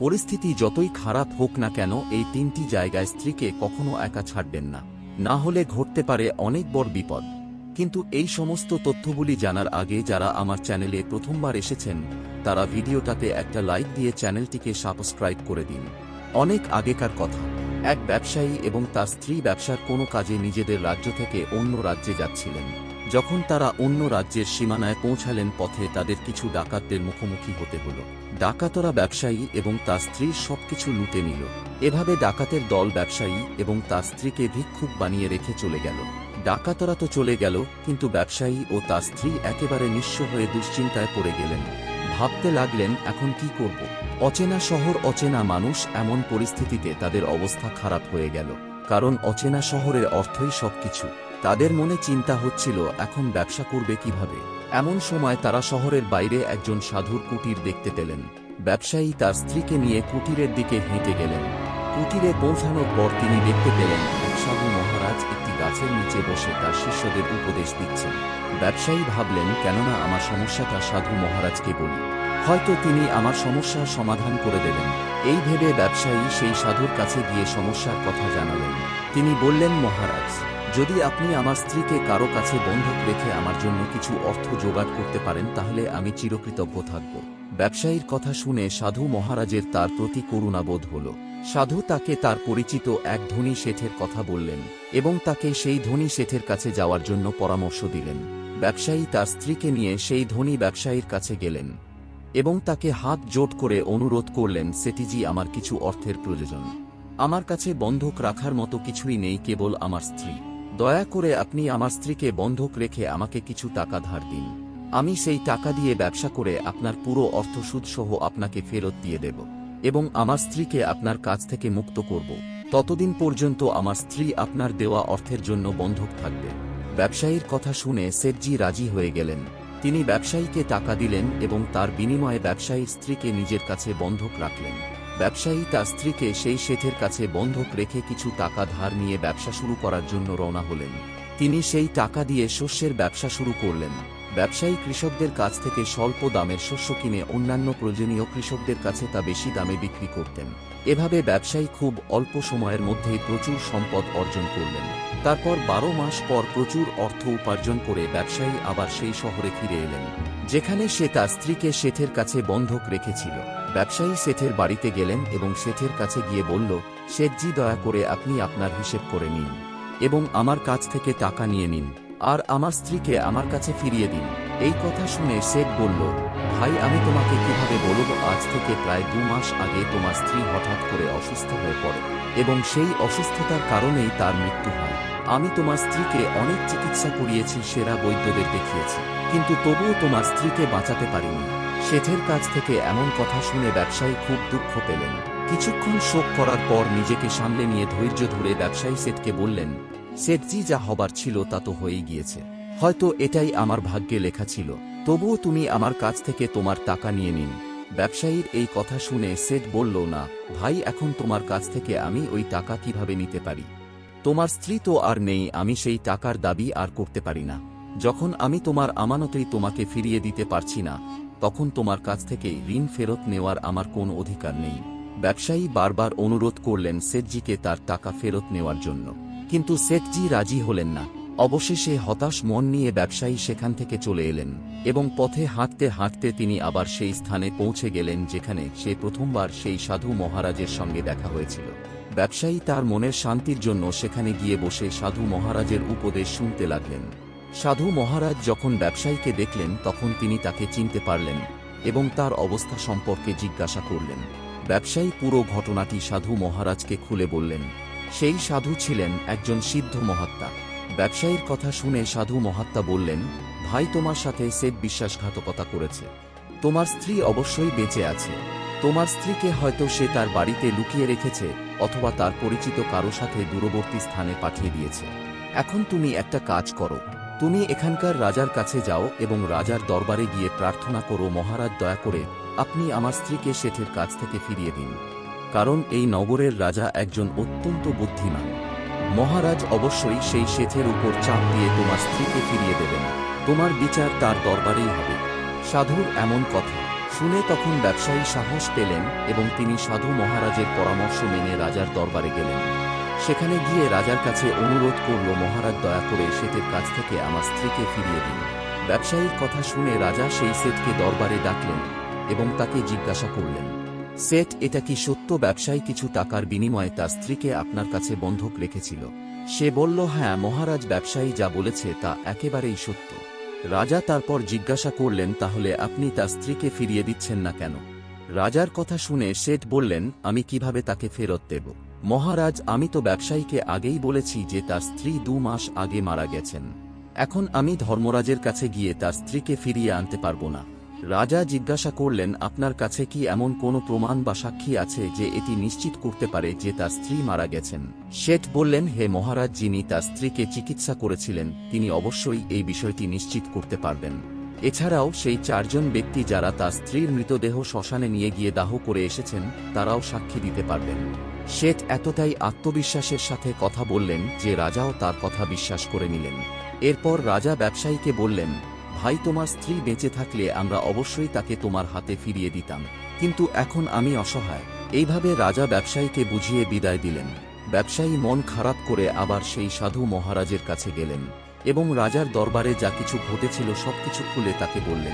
পরিস্থিতি যতই খারাপ হোক না কেন, এই তিনটি জায়গায় স্ত্রীকে কখনো একা ছাড়বেন না। না হলে ঘটতে পারে অনেক বড় বিপদ। কিন্তু এই সমস্ত তথ্যগুলি জানার আগে যারা আমার চ্যানেলে প্রথমবার এসেছেন, তারা ভিডিওটাতে একটা লাইক দিয়ে চ্যানেলটিকে সাবস্ক্রাইব করে দিন। অনেক আগেকার কথা। এক ব্যবসায়ী এবং তার স্ত্রী ব্যবসার কোনো কাজে নিজেদের রাজ্য থেকে অন্য রাজ্যে যাচ্ছিলেন। যখন তারা অন্য রাজ্যের সীমানায় পৌঁছালেন পথে তাদের কিছু ডাকাতদের মুখোমুখি হতে হলো। ডাকাতরা ব্যবসায়ী এবং তার স্ত্রীর সবকিছু লুটে নিল। এভাবে ডাকাতের দল ব্যবসায়ী এবং তার স্ত্রীকে ভিক্ষুক বানিয়ে রেখে চলে গেল। ডাকাতরা তো চলে গেল, কিন্তু ব্যবসায়ী ও তার স্ত্রী একেবারে নিঃস্ব হয়ে দুশ্চিন্তায় পড়ে গেলেন। ভাবতে লাগলেন, এখন কি করব? অচেনা শহর, অচেনা মানুষ, এমন পরিস্থিতিতে তাদের অবস্থা খারাপ হয়ে গেল। কারণ অচেনা শহরের অর্থই সবকিছু। তাদের মনে চিন্তা হচ্ছিল, এখন ব্যবসা করবে কীভাবে? এমন সময় তারা শহরের বাইরে একজন সাধুর কুটির দেখতে পেলেন। ব্যবসায়ী তার স্ত্রীকে নিয়ে কুটিরের দিকে হেঁটে গেলেন। কুটিরে পৌঁছানোর পর তিনি দেখতে পেলেন, সাধু মহারাজ একটি গাছের নিচে বসে তার শিষ্যদের উপদেশ দিচ্ছেন। ব্যবসায়ী ভাবলেন, কেননা আমার সমস্যাটা সাধু মহারাজকে বলি। হয়তো তিনি আমার সমস্যার সমাধান করে দেবেন। এই ভেবে ব্যবসায়ী সেই সাধুর কাছে গিয়ে সমস্যার কথা জানালেন। তিনি বললেন, মহারাজ যদি আপনি আমার স্ত্রীকে কারও কাছে বন্ধক রেখে আমার জন্য কিছু অর্থ জোগাড় করতে পারেন, তাহলে আমি চিরকৃতজ্ঞ থাকব। ব্যবসায়ীর কথা শুনে সাধু মহারাজের তার প্রতি করুণাবোধ হল। সাধু তাকে তার পরিচিত এক ধনী শেঠের কথা বললেন এবং তাকে সেই ধনী শেঠের কাছে যাওয়ার জন্য পরামর্শ দিলেন। ব্যবসায়ী তার স্ত্রীকে নিয়ে সেই ধনী ব্যবসায়ীর কাছে গেলেন এবং তাকে হাত জোট করে অনুরোধ করলেন, সেটিজি, আমার কিছু অর্থের প্রয়োজন। আমার কাছে বন্ধক রাখার মতো কিছুই নেই, কেবল আমার স্ত্রী। দয়া করে আপনি আমার স্ত্রীকে বন্ধক রেখে আমাকে কিছু টাকা ধার দিন। আমি সেই টাকা দিয়ে ব্যবসা করে আপনার পুরো অর্থ সুদসহ আপনাকে ফেরত দিয়ে দেব এবং আমার স্ত্রীকে আপনার কাছ থেকে মুক্ত করব। ততদিন পর্যন্ত আমার স্ত্রী আপনার দেওয়া অর্থের জন্য বন্ধক থাকবে। ব্যবসায়ীর কথা শুনে সেটজি রাজি হয়ে গেলেন। তিনি ব্যবসায়ীকে টাকা দিলেন এবং তার বিনিময়ে ব্যবসায়ীর স্ত্রীকে নিজের কাছে বন্ধক রাখলেন। ব্যবসায়ী তার স্ত্রীকে সেই শেঠের কাছে বন্ধক রেখে কিছু টাকা ধার নিয়ে ব্যবসা শুরু করার জন্য রওনা হলেন। তিনি সেই টাকা দিয়ে শস্যের ব্যবসা শুরু করলেন। ব্যবসায়ী কৃষকদের কাছ থেকে স্বল্প দামের শস্য কিনে অন্যান্য প্রয়োজনীয় কৃষকদের কাছে তা বেশি দামে বিক্রি করতেন। এভাবে ব্যবসায়ী খুব অল্প সময়ের মধ্যেই প্রচুর সম্পদ অর্জন করলেন। তারপর বারো মাস পর প্রচুর অর্থ উপার্জন করে ব্যবসায়ী আবার সেই শহরে ফিরে এলেন। যেখানে সে তার স্ত্রীকে শেঠের কাছে বন্ধক রেখেছিল। ব্যবসায়ী শেঠের বাড়িতে গেলেন এবং শেঠের কাছে গিয়ে বলল, শেঠজি, দয়া করে আপনি আপনার হিসেব করে নিন এবং আমার কাছ থেকে টাকা নিয়ে নিন আর আমার স্ত্রীকে আমার কাছে ফিরিয়ে দিন। এই কথা শুনে শেখ বলল, ভাই, আমি তোমাকে কীভাবে বলব? আজ থেকে প্রায় দু মাস আগে তোমার স্ত্রী হঠাৎ করে অসুস্থ হয়ে পড়ে এবং সেই অসুস্থতার কারণেই তার মৃত্যু হয়। আমি তোমার স্ত্রীকে অনেক চিকিৎসা করিয়েছি, সেরা বৈদ্যদের দেখিয়েছি। কিন্তু তবুও তোমার স্ত্রীকে বাঁচাতে পারিনি। শেঠের কাছ থেকে এমন কথা শুনে ব্যবসায়ী খুব দুঃখ পেলেন। কিছুক্ষণ শোক করার পর নিজেকে সামলে নিয়ে ধৈর্য ধরে ব্যবসায়ী সেটকে বললেন সেটজি যা হবার ছিল তা তো হয়েই গিয়েছে। হয়তো এটাই আমার ভাগ্যে লেখা ছিল। তবুও তুমি আমার কাছ থেকে তোমার টাকা নিয়ে নিন। ব্যবসায়ীর এই কথা শুনে সেট বলল, না, ভাই, এখন তোমার কাছ থেকে আমি ওই টাকা কীভাবে নিতে পারি? তোমার স্ত্রী তো আর নেই, আমি সেই টাকার দাবি আর করতে পারি না। যখন আমি তোমার আমানতেই তোমাকে ফিরিয়ে দিতে পারছি না, তখন তোমার কাছ থেকে ঋণ ফেরত নেওয়ার আমার কোন অধিকার নেই। ব্যবসায়ী বারবার অনুরোধ করলেন সেটজিকে তার টাকা ফেরত নেওয়ার জন্য। কিন্তু সেটজি রাজি হলেন না। অবশেষে হতাশ মন নিয়ে ব্যবসায়ী সেখান থেকে চলে এলেন এবং পথে হাঁটতে হাঁটতে তিনি আবার সেই স্থানে পৌঁছে গেলেন যেখানে সে প্রথমবার সেই সাধু মহারাজের সঙ্গে দেখা হয়েছিল। ব্যবসায়ী তার মনের শান্তির জন্য সেখানে গিয়ে বসে সাধু মহারাজের উপদেশ শুনতে লাগলেন। সাধু মহারাজ যখন ব্যবসায়ীকে দেখলেন, তখন তিনি তাকে চিনতে পারলেন এবং তার অবস্থা সম্পর্কে জিজ্ঞাসা করলেন। ব্যবসায়ী পুরো ঘটনাটি সাধু মহারাজকে খুলে বললেন, সেই সাধু ছিলেন একজন সিদ্ধ মহাত্মা। ব্যবসায়ীর কথা শুনে সাধু মহাত্মা বললেন, ভাই তোমার সাথে সেট বিশ্বাসঘাতকতা করেছে। তোমার স্ত্রী অবশ্যই বেঁচে আছে। তোমার স্ত্রীকে হয়তো সে তার বাড়িতে লুকিয়ে রেখেছে অথবা তার পরিচিত কারও সাথে দূরবর্তী স্থানে পাঠিয়ে দিয়েছে। এখন তুমি একটা কাজ করো। তুমি এখানকার রাজার কাছে যাও এবং রাজার দরবারে গিয়ে প্রার্থনা করো, মহারাজ, দয়া করে আপনি আমার স্ত্রীকে শেঠের কাছ থেকে ফিরিয়ে দিন। কারণ এই নগরের রাজা একজন অত্যন্ত বুদ্ধিমান। মহারাজ অবশ্যই সেই শেঠের উপর চাপ দিয়ে তোমার স্ত্রীকে ফিরিয়ে দেবেন। তোমার বিচার তার দরবারেই হবে। সাধুর এমন কথা শুনে তখন ব্যবসায়ী সাহস পেলেন এবং তিনি সাধু মহারাজের পরামর্শ মেনে রাজার দরবারে গেলেন। সেখানে গিয়ে রাজার কাছে অনুরোধ করল, মহারাজ, দয়া করে সেটের কাছ থেকে আমার স্ত্রীকে ফিরিয়ে দিন। ব্যবসায়ীর কথা শুনে রাজা সেই সেটকে দরবারে ডাকলেন এবং তাকে জিজ্ঞাসা করলেন, সেট, এটা কি সত্য? ব্যবসায়ী কিছু টাকার বিনিময়ে তার স্ত্রীকে আপনার কাছে বন্ধক রেখেছিল? সে বলল হ্যাঁ মহারাজ, ব্যবসায়ী যা বলেছে তা একেবারেই সত্য। রাজা তারপর জিজ্ঞাসা করলেন, তাহলে আপনি তার স্ত্রীকে ফিরিয়ে দিচ্ছেন না কেন? রাজার কথা শুনে শেঠ বললেন, আমি কীভাবে তাকে ফেরত দেব? মহারাজ, আমি তো ব্যবসায়ীকে আগেই বলেছি যে তার স্ত্রী দু মাস আগে মারা গেছেন। এখন আমি ধর্মরাজের কাছে গিয়ে তার স্ত্রীকে ফিরিয়ে আনতে পারব না। রাজা জিজ্ঞাসা করলেন, আপনার কাছে কি এমন কোনো প্রমাণ বা সাক্ষী আছে যে এটি নিশ্চিত করতে পারে যে তার স্ত্রী মারা গেছেন? শেঠ বললেন, হে মহারাজ, যিনি তার স্ত্রীকে চিকিৎসা করেছিলেন, তিনি অবশ্যই এই বিষয়টি নিশ্চিত করতে পারবেন। এছাড়াও সেই চারজন ব্যক্তি যারা তার স্ত্রীর মৃতদেহ শ্মশানে নিয়ে গিয়ে দাহ করে এসেছেন, তারাও সাক্ষী দিতে পারবেন। শেঠ এতটাই আত্মবিশ্বাসের সাথে কথা বললেন যে রাজাও তার কথা বিশ্বাস করে নিলেন। এরপর রাজা ব্যবসায়ীকে বললেন, ভাই, তোমার স্ত্রী বেঁচে থাকলে আমরা অবশ্যই তাকে তোমার হাতে ফিরিয়ে দিতাম। কিন্তু এখন আমি অসহায়। এইভাবে রাজা ব্যবসায়ীকে বুঝিয়ে বিদায় দিলেন। ব্যবসায়ী মন খারাপ করে আবার সেই সাধু মহারাজের কাছে গেলেন এবং রাজার দরবারে যা কিছু ঘটেছিল সবকিছু খুলে তাকে বললেন।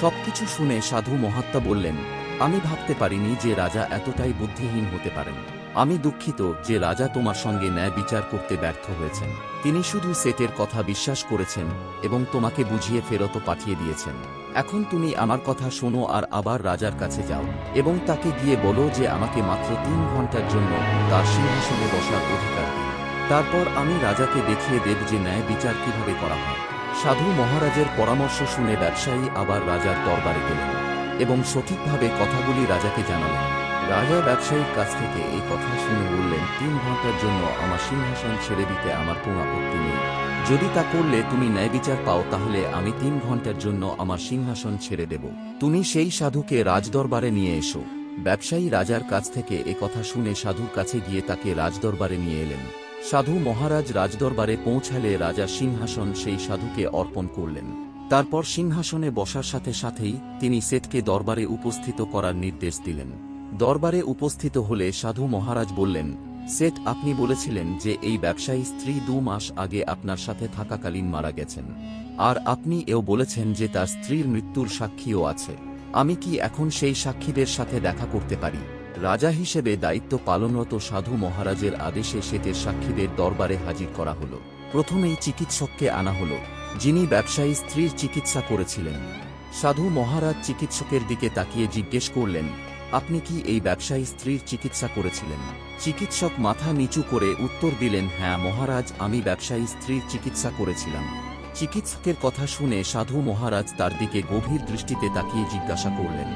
সবকিছু শুনে সাধু মহাত্মা বললেন, আমি ভাবতে পারিনি যে রাজা এতটাই বুদ্ধিহীন হতে পারেন। আমি দুঃখিত যে রাজা তোমার সঙ্গে ন্যায় বিচার করতে ব্যর্থ হয়েছেন। তিনি শুধু সেটের কথা বিশ্বাস করেছেন এবং তোমাকে বুঝিয়ে ফেরত পাঠিয়ে দিয়েছেন। এখন তুমি আমার কথা শোনো আর আবার রাজার কাছে যাও এবং তাকে গিয়ে বলো যে আমাকে মাত্র তিন ঘণ্টার জন্য তার সিংহাসনে বসার অধিকার তারপর আমি রাজাকে দেখিয়ে দেব যে ন্যায় বিচার কীভাবে করা হয়। সাধু মহারাজের পরামর্শ শুনে ব্যবসায়ী আবার রাজার দরবারে গেলেন এবং সঠিকভাবে কথাগুলি রাজাকে জানালেন। রাজা ব্যবসায়ীর কাছ থেকে এই কথা শুনে বললেন, তিন ঘণ্টার জন্য আমার সিংহাসন ছেড়ে দিতে আমার কোনো আপত্তি নেই। যদি তা করলে তুমি ন্যায় বিচার পাও, তাহলে আমি তিন ঘণ্টার জন্য আমার সিংহাসন ছেড়ে দেব। তুমি সেই সাধুকে রাজদরবারে নিয়ে এসো। ব্যবসায়ী রাজার কাছ থেকে এ কথা শুনে সাধুর কাছে গিয়ে তাকে রাজদরবারে নিয়ে এলেন। সাধু মহারাজ রাজদরবারে পৌঁছালে রাজা সিংহাসন সেই সাধুকে অর্পণ করলেন। তারপর সিংহাসনে বসার সাথে সাথেই তিনি সেটকে দরবারে উপস্থিত করার নির্দেশ দিলেন। দরবারে উপস্থিত হলে সাধু মহারাজ বললেন সেট আপনি বলেছিলেন যে এই ব্যবসায়ী স্ত্রী দু মাস আগে আপনার সাথে থাকাকালীন মারা গেছেন। আর আপনি এও বলেছেন যে তার স্ত্রীর মৃত্যুর সাক্ষীও আছে। আমি কি এখন সেই সাক্ষীদের সাথে দেখা করতে পারি? রাজা হিসেবে দায়িত্ব পালনরত সাধু মহারাজের আদেশে সেটের সাক্ষীদের দরবারে হাজির করা হল। প্রথমেই চিকিৎসককে আনা হল, যিনি ব্যবসায়ী স্ত্রীর চিকিৎসা করেছিলেন। সাধু মহারাজ চিকিৎসকের দিকে তাকিয়ে জিজ্ঞেস করলেন আপনি কি এই ব্যবসায়ী স্ত্রীর চিকিৎসা করেছিলেন? চিকিৎসক মাথা নিচু করে উত্তর দিলেন হ্যাঁ মহারাজ, আমি ব্যবসায়ী স্ত্রীর চিকিৎসা করেছিলাম। চিকিৎসকের কথা শুনে সাধু মহারাজ তার দিকে গভীর দৃষ্টিতে তাকিয়ে জিজ্ঞাসা করলেন,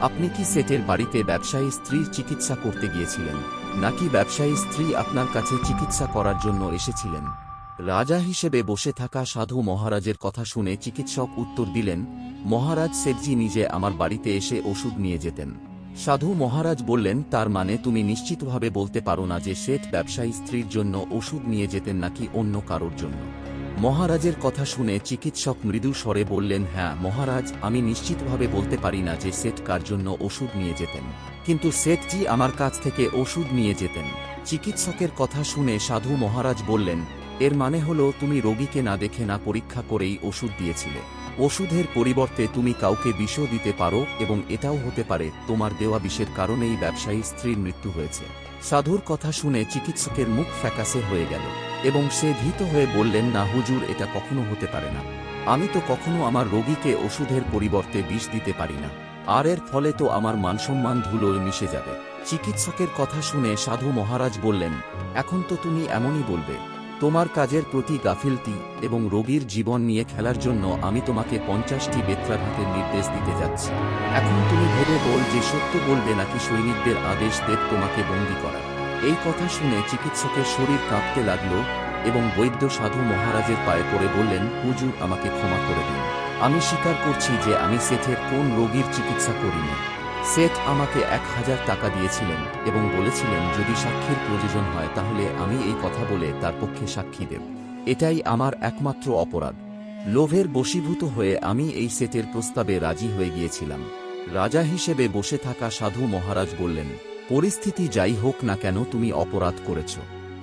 আপনি কি সেটের বাড়িতে ব্যবসায়ী স্ত্রীর চিকিৎসা করতে গিয়েছিলেন? নাকি ব্যবসায়ী স্ত্রী আপনার কাছে চিকিৎসা করার জন্য এসেছিলেন? রাজা হিসেবে বসে থাকা সাধু মহারাজের কথা শুনে চিকিৎসক উত্তর দিলেন, মহারাজ, সেটজি নিজে আমার বাড়িতে এসে ওষুধ নিয়ে যেতেন। সাধু মহারাজ বললেন, তার মানে তুমি নিশ্চিতভাবে বলতে পারো না যে শেঠ ব্যবসায়ী স্ত্রীর জন্য ওষুধ নিয়ে যেতেন নাকি অন্য কারোর জন্য? মহারাজের কথা শুনে চিকিৎসক মৃদু স্বরে বললেন হ্যাঁ মহারাজ, আমি নিশ্চিতভাবে বলতে পারি না যে সেট কার জন্য ওষুধ নিয়ে যেতেন। কিন্তু সেটজি আমার কাছ থেকে ওষুধ নিয়ে যেতেন। চিকিৎসকের কথা শুনে সাধু মহারাজ বললেন, এর মানে হলো তুমি রোগীকে না দেখে না পরীক্ষা করেই ওষুধ দিয়েছিলে। ওষুধের পরিবর্তে তুমি কাউকে বিষও দিতে পারো এবং এটাও হতে পারে তোমার দেওয়া বিষের কারণেই ব্যবসায়ী স্ত্রীর মৃত্যু হয়েছে। সাধুর কথা শুনে চিকিৎসকের মুখ ফ্যাকাসে হয়ে গেল এবং সে ভীত হয়ে বললেন, না হুজুর, এটা কখনো হতে পারে না। আমি তো কখনো আমার রোগীকে ওষুধের পরিবর্তে বিষ দিতে পারি না। আর এর ফলে তো আমার মানসম্মান ধুলোয় মিশে যাবে। চিকিৎসকের কথা শুনে সাধু মহারাজ বললেন, এখন তো তুমি এমনই বলবে। তোমার কাজের প্রতি গাফিলতি এবং রোগীর জীবন নিয়ে খেলার জন্য আমি তোমাকে পঞ্চাশটি বেত্রাঘাতের নির্দেশ দিতে যাচ্ছি। এখন তুমি ভেবে বল যে সত্য বলবে নাকি সৈনিকদের আদেশ দেব তোমাকে বন্দী করা। এই কথা শুনে চিকিৎসকের শরীর কাঁপতে লাগল এবং বৈদ্য সাধু মহারাজের পায়ে পড়ে বললেন, হুজুর, আমাকে ক্ষমা করে দিন। আমি স্বীকার করছি যে আমি সেঠের কোন রোগীর চিকিৎসা করিনি। সেট আমাকে এক হাজার টাকা দিয়েছিলেন এবং বলেছিলেন, যদি সাক্ষীর প্রয়োজন হয়, তাহলে আমি এই কথা বলে তার পক্ষে সাক্ষী দেব। এটাই আমার একমাত্র অপরাধ। লোভের বশীভূত হয়ে আমি এই সেটের প্রস্তাবে রাজি হয়ে গিয়েছিলাম। রাজা হিসেবে বসে থাকা সাধু মহারাজ বললেন, পরিস্থিতি যাই হোক না কেন, তুমি অপরাধ করেছ।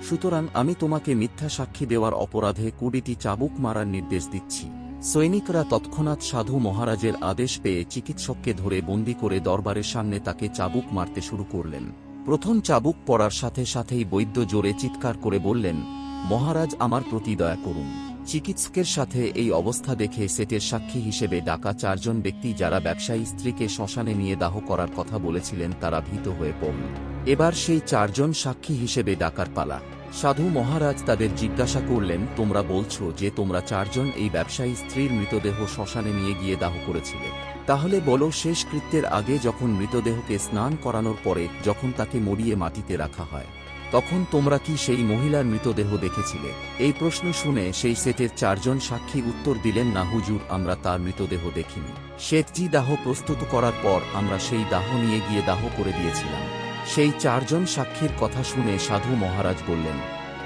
সুতরাং আমি তোমাকে মিথ্যা সাক্ষী দেওয়ার অপরাধে কুড়িটি চাবুক মারার নির্দেশ দিচ্ছি। সৈনিকরা তৎক্ষণাৎ সাধু মহারাজের আদেশ পেয়ে চিকিৎসককে ধরে বন্দি করে দরবারের সামনে তাকে চাবুক মারতে শুরু করলেন। প্রথম চাবুক পড়ার সাথে সাথেই বৈদ্য জোরে চিৎকার করে বললেন, মহারাজ, আমার প্রতি দয়া করুন। চিকিৎসকের সাথে এই অবস্থা দেখে সেটের সাক্ষী হিসেবে ডাকা চারজন ব্যক্তি যারা ব্যবসায়ী স্ত্রীকে শ্মশানে নিয়ে দাহ করার কথা বলেছিলেন তারা ভীত হয়ে পড়ল। এবার সেই চারজন সাক্ষী হিসেবে ডাকার পালা। সাধু মহারাজ তাদের জিজ্ঞাসা করলেন, তোমরা বলছো যে তোমরা চারজন এই ব্যবসায়ী স্ত্রীর মৃতদেহ শ্মশানে নিয়ে গিয়ে দাহ করেছিলে। তাহলে বলো শেষ কৃত্যের আগে যখন মৃতদেহকে স্নান করানোর পরে যখন তাকে মরিয়ে মাটিতে রাখা হয়, তখন তোমরা কি সেই মহিলার মৃতদেহ দেখেছিলে? এই প্রশ্ন শুনে সেই সেটের চারজন সাক্ষী উত্তর দিলেন, না হুজুর, আমরা তার মৃতদেহ দেখিনি। শেঠজি দাহ প্রস্তুত করার পর আমরা সেই দাহ নিয়ে গিয়ে দাহ করে দিয়েছিলাম। সেই চারজন সাক্ষীর কথা শুনে সাধু মহারাজ বললেন,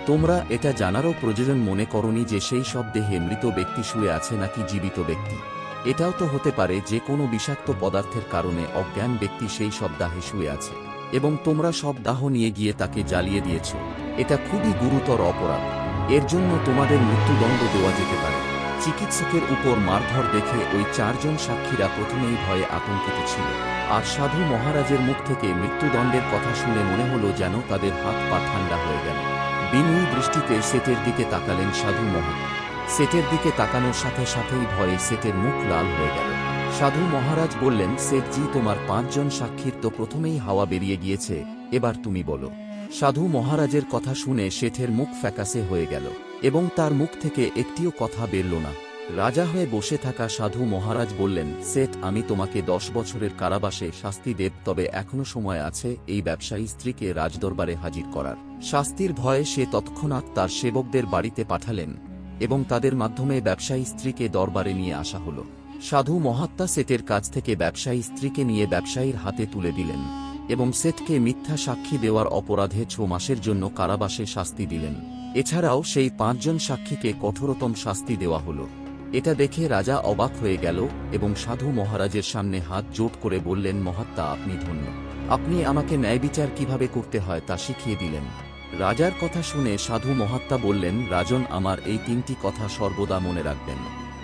তোমরা এটা জানারও প্রয়োজন মনে করনি যে সেই সব দেহে মৃত ব্যক্তি শুয়ে আছে নাকি জীবিত ব্যক্তি। এটাও তো হতে পারে যে কোনো বিষাক্ত পদার্থের কারণে অজ্ঞান ব্যক্তি সেই সব দাহে শুয়ে আছে, এবং তোমরা সব দাহ নিয়ে গিয়ে তাকে জ্বালিয়ে দিয়েছ। এটা খুবই গুরুতর অপরাধ। এর জন্য তোমাদের মৃত্যুদণ্ড দেওয়া যেতে পারে। চিকিৎসকের উপর মারধর দেখে ওই চারজন সাক্ষীরা প্রথমেই ভয়ে আতঙ্কিত ছিল। আর সাধু মহারাজের মুখ থেকে মৃত্যুদণ্ডের কথা শুনে মনে হলো যেন তাদের হাত পা ঠান্ডা হয়ে গেল। বিনয়ী দৃষ্টিতে সেটের দিকে তাকালেন সাধু মহারাজ। সেটের দিকে তাকানোর সাথে সাথেই ভয়ে সেটের মুখ লাল হয়ে গেল। সাধু মহারাজ বললেন সেটজি তোমার পাঁচজন সাক্ষীর তো প্রথমেই হাওয়া বেরিয়ে গিয়েছে। এবার তুমি বলো। সাধু মহারাজের কথা শুনে শেঠের মুখ ফ্যাকাসে হয়ে গেল, এবং তার মুখ থেকে একটিও কথা বেরল না। রাজা হয়ে বসে থাকা সাধু মহারাজ বললেন সেট আমি তোমাকে দশ বছরের কারাবাসে শাস্তি দেব, তবে এখনও সময় আছে এই ব্যবসায়ী স্ত্রীকে রাজদরবারে হাজির করার। শাস্তির ভয়ে সে তৎক্ষণাৎ তার সেবকদের বাড়িতে পাঠালেন, এবং তাদের মাধ্যমে ব্যবসায়ী স্ত্রীকে দরবারে নিয়ে আসা হল। সাধু মহাত্মা সেটের কাছ থেকে ব্যবসায়ী স্ত্রীকে নিয়ে ব্যবসায়ীর হাতে তুলে দিলেন। এবং সেটকে মিথ্যা সাক্ষী দেওয়ার অপরাধে ছ মাসের জন্য কারাবাসে শাস্তি দিলেন। এছাড়াও সেই পাঁচজন সাক্ষীকে কঠোরতম শাস্তি দেওয়া হল। এটা দেখে রাজা অবাক হয়ে গেল এবং সাধু মহারাজের সামনে হাত জোট করে বললেন, মহাত্মা, আপনি ধন্য। আপনি আমাকে ন্যায় বিচার কীভাবে করতে হয় তা শিখিয়ে দিলেন। রাজার কথা শুনে সাধু মহাত্মা বললেন, রাজন, আমার এই তিনটি কথা সর্বদা মনে রাখবেন।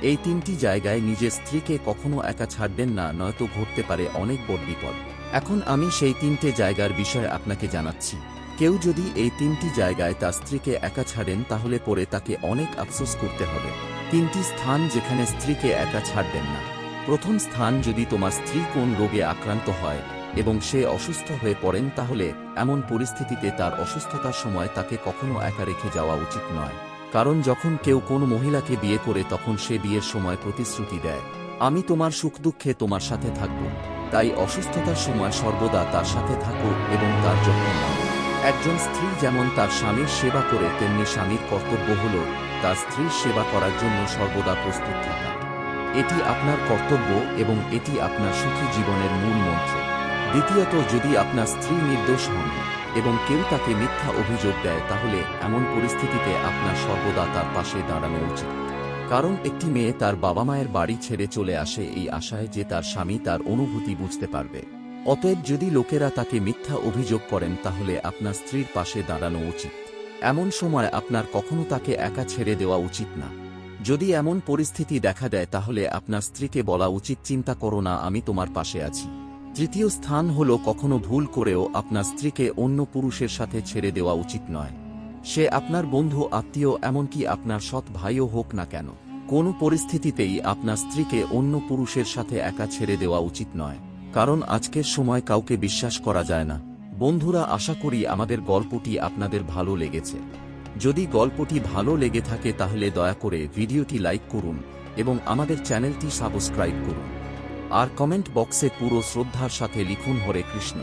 এই তিনটি জায়গায় নিজের স্ত্রীকে কখনো একা ছাড়বেন না, নয়তো ঘটতে পারে অনেক বড় বিপদ। এখন আমি সেই তিনটে জায়গার বিষয়ে আপনাকে জানাচ্ছি। কেউ যদি এই তিনটি জায়গায় তার স্ত্রীকে একা ছাড়েন, তাহলে পরে তাকে অনেক আফসোস করতে হবে। তিনটি স্থান যেখানে স্ত্রীকে একা ছাড়বেন না। প্রথম স্থান যদি তোমার স্ত্রী কোন রোগে আক্রান্ত হয় এবং সে অসুস্থ হয়ে পড়েন, তাহলে এমন পরিস্থিতিতে তার অসুস্থতার সময় তাকে কখনো একা রেখে যাওয়া উচিত নয়। কারণ যখন কেউ কোনো মহিলাকে বিয়ে করে, তখন সে বিয়ের সময় প্রতিশ্রুতি দেয়। আমি তোমার সুখ দুঃখে তোমার সাথে থাকব। তাই অসুস্থতার সময় সর্বদা তার সাথে থাকো এবং তার যত্ন নাও। একজন স্ত্রী যেমন তার স্বামীর সেবা করে, তেমনি স্বামীর কর্তব্য হল তার স্ত্রীর সেবা করার জন্য সর্বদা প্রস্তুত থাকা। এটি আপনার কর্তব্য এবং এটি আপনার সুখী জীবনের মূল মন্ত্র। দ্বিতীয়ত, যদি আপনার স্ত্রী নির্দোষ হন এবং কেউ তাকে মিথ্যা অভিযোগ দেয়, তাহলে এমন পরিস্থিতিতে আপনার সর্বদা তার পাশে দাঁড়ানো উচিত। কারণ একটি মেয়ে তার বাবা মায়ের বাড়ি ছেড়ে চলে আসে এই আশায় যে তার স্বামী তার অনুভূতি বুঝতে পারবে। অতএব যদি লোকেরা তাকে মিথ্যা অভিযোগ করেন, তাহলে আপনার স্ত্রীর পাশে দাঁড়ানো উচিত। এমন সময় আপনার কখনো তাকে একা ছেড়ে দেওয়া উচিত না। যদি এমন পরিস্থিতি দেখা দেয়, তাহলে আপনার স্ত্রীকে বলা উচিত, চিন্তা করো না, আমি তোমার পাশে আছি। তৃতীয় স্থান হল কখনো ভুল করেও আপনার স্ত্রীকে অন্য পুরুষের সাথে ছেড়ে দেওয়া উচিত নয়। সে আপনার বন্ধু, আত্মীয়, এমনকি আপনার সৎ ভাইও হোক না কেন। কোনো পরিস্থিতিতেই আপনার স্ত্রীকে অন্য পুরুষের সাথে একা ছেড়ে দেওয়া উচিত নয়, কারণ আজকের সময় কাউকে বিশ্বাস করা যায় না। বন্ধুরা, আশা করি আমাদের গল্পটি আপনাদের ভালো লেগেছে। যদি গল্পটি ভালো লেগে থাকে তাহলে দয়া করে ভিডিওটি লাইক করুন এবং আমাদের চ্যানেলটি সাবস্ক্রাইব করুন। আর কমেন্ট বক্সে পুরো শ্রদ্ধার সাথে লিখুন হরে কৃষ্ণ।